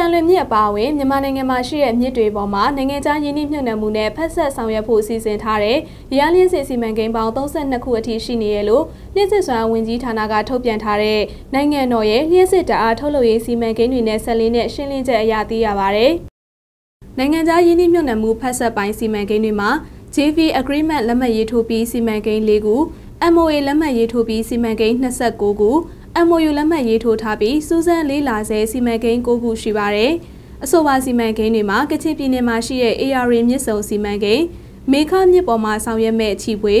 တန်လွင်မြစ်အပါအဝင်မြန်မာနိုင်ငံမှာရှိတဲ့မြစ်တွေပေါ်မှာနိုင်ငံခြားရင်းနှီးမြှုပ်နှံမှုနဲ့ဖက်ဆက်ဆောင်ရွက်ဖို့စီစဉ်ထားတဲ့ရရလင်းစစ်စီမံကိန်းပေါင်း32ခုအထိရှိနေရလို့လျှစ်စစ်စွမ်းဝင်ကြီးဌာနကထုတ်ပြန်ထားတဲ့နိုင်ငံတော်ရဲ့လျှစ်စစ်တအားထုတ်လုပ်ရေးစီမံကိန်းတွေနဲ့ဆက်လင်းတဲ့ရှင်းလင်းချက်အရသိရပါဗျ။နိုင်ငံခြားရင်းနှီးမြှုပ်နှံမှုဖက်ဆက်ပိုင်းစီမံကိန်းတွေမှာ JV Agreement လက်မှတ်ရေးထိုးပြီးစီမံကိန်း၄ခု MOA လက်မှတ်ရေးထိုးပြီးစီမံကိန်း29ခု MOU လက်မှတ်ရေးထိုးထားပြီးစူးစမ်းလေးလာဆဲစီမံကိန်း၉ခုရှိပါတယ်။အဆိုပါစီမံကိန်းတွေမှာကချင်ပြည်နယ်မှာရှိတဲ့ AR မြစ်ဆုံစီမံကိန်းမေခမြစ်ပေါ်မှာဆောင်ရွက်မဲ့ချီပွေ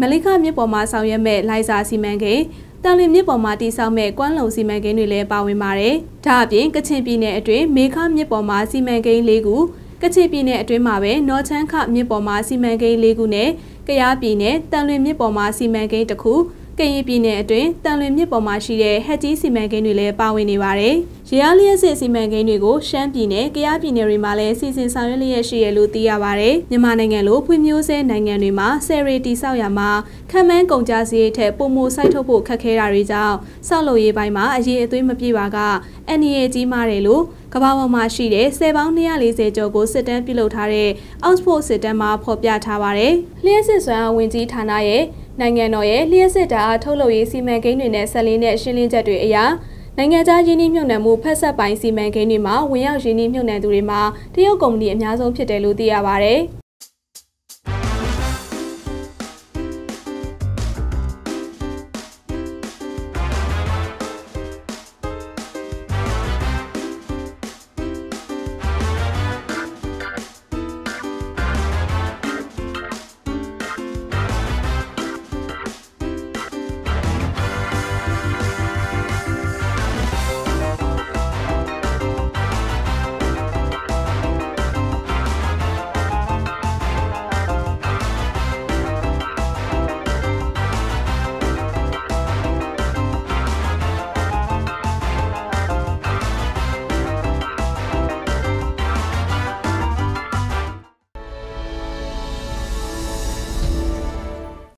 မလိခမြစ်ပေါ်မှာဆောင်ရွက်မဲ့လိုင်စာစီမံကိန်းတန်လင်းမြစ်ပေါ်မှာတည်ဆောက်မဲ့ကွမ်းလုံစီမံကိန်းတွေလည်းပါဝင်ပါတယ်။ဒါအပြင်ကချင်ပြည်နယ်အတွင်းမေခမြစ်ပေါ်မှာစီမံကိန်း၄ခုကချင်ပြည်နယ်အတွင်းမှာပဲနော်ချမ်းခမြစ်ပေါ်မှာစီမံကိန်း၄ခုနဲ့ကယားပြည်နယ်တန်လွင်မြစ်ပေါ်မှာစီမံကိန်းတစ်ခု ကရင်ပြည်နယ်အတွင်းတန်လွင်မြစ်ပေါ်မှာရှိတဲ့ဟက်ကြီးစီမံကိန်းတွေလည်းပါဝင်နေပါတယ်။ရရလျက်စစ်စီမံကိန်းတွေကိုရှမ်းပြည်နယ်၊ကယားပြည်နယ်တွေမှာလည်းစီစဉ်ဆောင်ရွက်လျက်ရှိရလို့သိရပါတယ်။မြန်မာနိုင်ငံလိုဖွံ့ဖြိုးဆဲနိုင်ငံတွေမှာဆယ်ရီတီဆောက်ရမှာခံမှန်းကုန်ကြစည်ထက်ပုံမိုစိုက်ထုတ်ဖို့ခက်ခဲတာတွေကြောင့်ဆောက်လုပ်ရေးပိုင်းမှာအရေးအသွေးမပြေပါကအန်ရီကြီးမားတယ်လို့ကမ္ဘာပေါ်မှာရှိတဲ့ဆယ်ပေါင်း240ကျော်ကိုစစ်တမ်းပြုလုပ်ထားတဲ့ Oxford စစ်တမ်းမှာဖော်ပြထားပါတယ်။လျှက်စစ်စွမ်းဝင်ကြီးဌာနရဲ့ နိုင်ငံတော်ရဲ့လျှက်စစ်တာအားထုတ်လုပ်ရေးစီမံကိန်းတွေနဲ့ဆက်လင်းတဲ့ရှင်းလင်းချက်တွေအရနိုင်ငံခြားရင်းနှီးမြှုပ်နှံမှုဖက်ဆက်ပိုင်းစီမံကိန်းတွေမှာဝင်ရောက်ရင်းနှီးမြှုပ်နှံသူတွေမှာတရုတ်ကုမ္ပဏီအများဆုံးဖြစ်တယ်လို့သိရပါဗျ